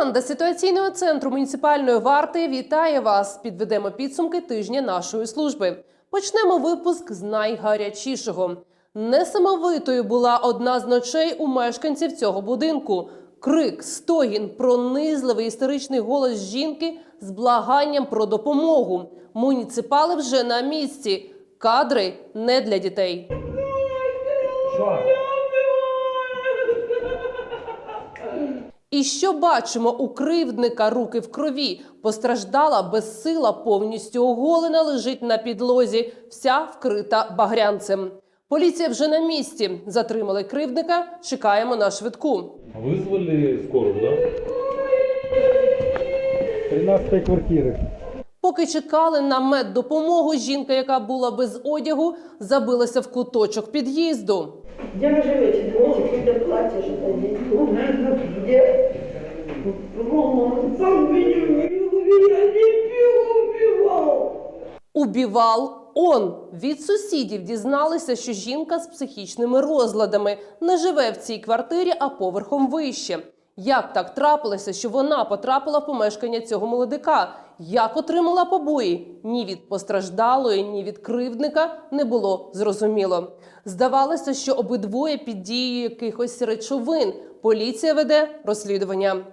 Команда ситуаційного центру муніципальної варти вітає вас. Підведемо підсумки тижня нашої служби. Почнемо випуск з найгарячішого. Несамовитою була одна з ночей у мешканців цього будинку. Крик, стогін, пронизливий істеричний голос жінки з благанням про допомогу. Муніципали вже на місці. Кадри не для дітей. І що бачимо у кривдника руки в крові? Постраждала безсила, повністю оголена, лежить на підлозі, вся вкрита багрянцем. Поліція вже на місці. Затримали кривдника. Чекаємо на швидку. Визвали скорую, да? 13 квартири. Поки чекали на меддопомогу, жінка, яка була без одягу, забилася в куточок під'їзду. Где вы живете? Дадите. Где? Мама, сам. Убівал он від сусідів дізналися, що жінка з психічними розладами не живе в цій квартирі, а поверхом вище. Як так трапилося, що вона потрапила в помешкання цього молодика? Як отримала побої? Ні від постраждалої, ні від кривдника не було зрозуміло. Здавалося, що обидвоє під дією якихось речовин. Поліція веде розслідування.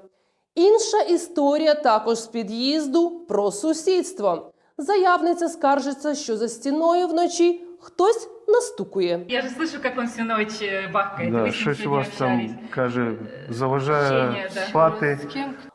Інша історія також з під'їзду про сусідство. Заявниця скаржиться, що за стіною вночі хтось настукує. Я же слышу, как он всю ночь э, бахкает. Да, Вы с ним щось у сегодня вас общались. там каже, заважає Вчення, да. спати.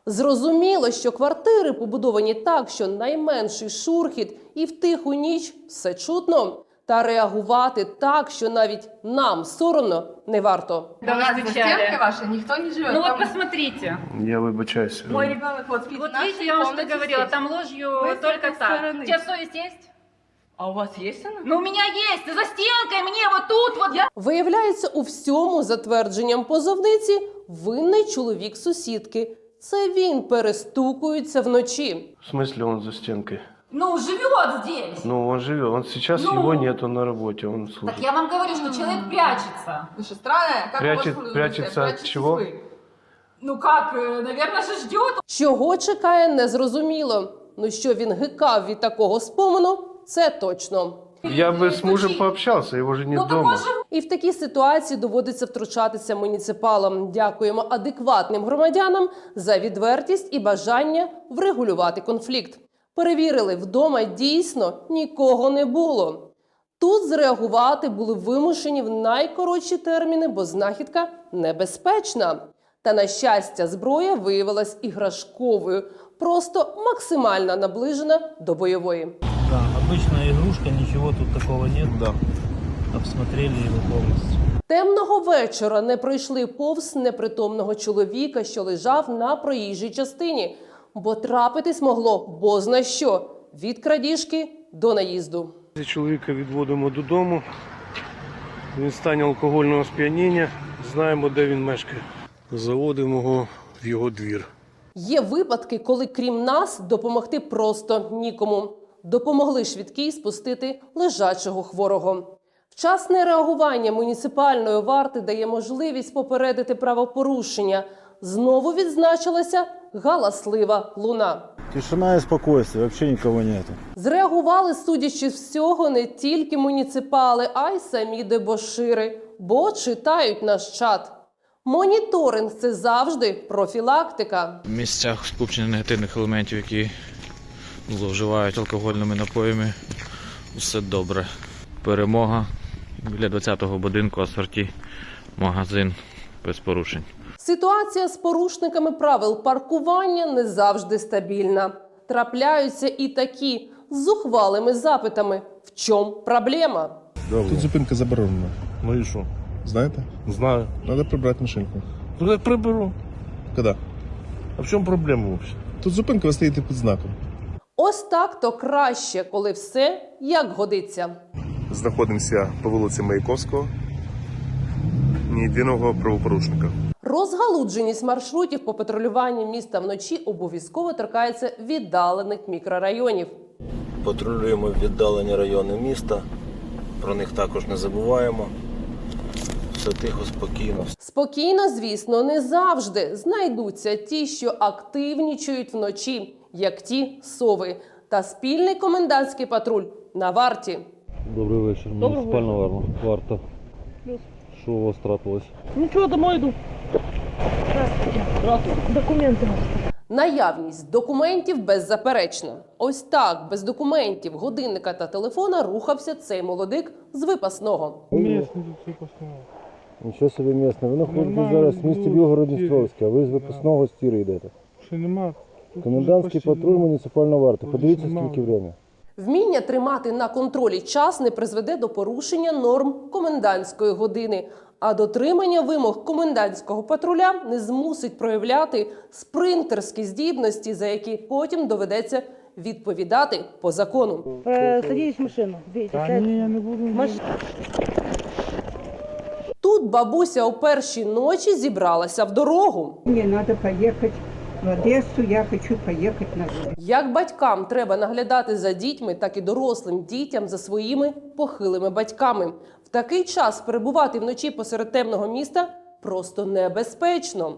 Зрозуміло, що квартири побудовані так, що найменший шурхіт і в тиху ніч все чутно. Та реагувати так, що навіть нам соромно не варто. Да У вы нас за стучали. стенкой вашей никто не живет. Ну вот Там посмотрите. Я вибачаюся. Мой ребенок вот спит Вот в нашей видите, я вам что комнате говорила, здесь. там ложью Вы с только этой так. стороны. У тебя совесть есть? А у вас есть она? Ну у меня есть, за стенкой, мне вот тут вот. Я... Виявляється, у всьому, за твердженням позовниці, винний чоловік сусідки. Це він перестукується вночі. В смысле он за стенкой? Ну, живет здесь. Ну, он живет. Он сейчас Ну. его нету на работе, он Так служит. я вам говорю, что человек прячется. Вы что, странная? Как Прячет- у вас прячется от Прячетесь чего? вы. Ну как, э, наверное же ждет. Чого чекає, незрозуміло. Ну що він гикав від такого спомену, це точно. Я бы с мужем пообщался, его же нет Ну дома. І в такій ситуації доводиться втручатися муніципалам. Дякуємо адекватним громадянам за відвертість і бажання врегулювати конфлікт. Перевірили, вдома дійсно нікого не було. Тут зреагувати були вимушені в найкоротші терміни, бо знахідка небезпечна. Та на щастя, зброя виявилась іграшковою, просто максимально наближена до бойової. Да, обычная игрушка, ничего тут такого нет. Да. Обсмотрели его полностью. Темного вечора не пройшли повз непритомного чоловіка, що лежав на проїжджій частині, бо трапитись могло бозна що від крадіжки до наїзду. Чоловіка відводимо додому. Він в стані алкогольного сп'яніння. Знаємо, де він мешкає. Заводимо його в його двір. Є випадки, коли крім нас допомогти просто нікому. Допомогли швидкій спустити лежачого хворого. Вчасне реагування муніципальної варти дає можливість попередити правопорушення. Знову відзначилася галаслива луна. Тишина и спокойствие, вообще никого нету. Зреагували, судячи з всього, не тільки муніципали, а й самі дебошири, бо читають наш чат. Моніторинг це завжди профілактика. В місцях скупчення негативних елементів, які зловживають алкогольними напоями. Все добре. Перемога біля 20-го будинку асорті, магазин без порушень. Ситуація з порушниками правил паркування не завжди стабільна. Трапляються і такі з зухвалими запитами: в чому проблема? Тут зупинка заборонена. Ну и что? Знаєте? Знаю. Треба прибрати машинку. Ну я приберу. Коли? А в чем проблема вообще? Тут зупинка, ви стоїте під знаком. Ось так то краще, коли все як годиться. Знаходимося по вулиці Маяковського. Ні єдиного правопорушника. Розгалудженість маршрутів по патрулюванню міста вночі обов'язково торкається віддалених мікрорайонів. Патрулюємо віддалені райони міста. Про них також не забуваємо. Все тихо, спокійно. Спокійно, звісно, не завжди знайдуться ті, що активнічують вночі, як ті сови, та спільний комендантський патруль на варті. Добрий вечір. Муніципальна варна. Варта. Що у вас трапилось? Ничего, домой иду. Документы. Наявність документів беззаперечна. Ось так, без документів, годинника та телефона рухався цей молодик з випасного. Нічого собі місне. Ви знаходитесь зараз в місті Білгород-Дністровське, а ви з випускного стіру йдете. Ще нема. Комендантський патруль муніципальна варта. Подивіться, скільки время. Вміння тримати на контролі час не призведе до порушення норм комендантської години, а дотримання вимог комендантського патруля не змусить проявляти спринтерські здібності, за які потім доведеться відповідати по закону. Садитесь в машину. Та ні, я не буду. Тут бабуся о першій ночі зібралася в дорогу. Мне надо поехать в Одессу, я хочу поехать на Як батькам треба наглядати за дітьми, так і дорослим дітям за своїми похилими батьками. В такий час перебувати вночі посеред темного міста просто небезпечно.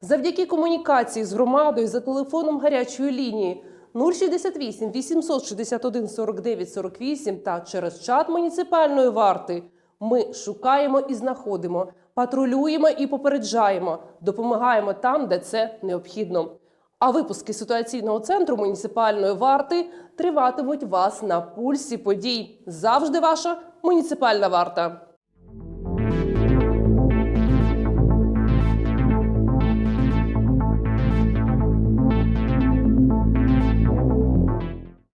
Завдяки комунікації з громадою за телефоном гарячої лінії 068 861 49 48 та через чат муніципальної варти ми шукаємо і знаходимо, патрулюємо і попереджаємо, допомагаємо там, де це необхідно. А випуски ситуаційного центру муніципальної варти триватимуть вас на пульсі подій. Завжди ваша муніципальна варта.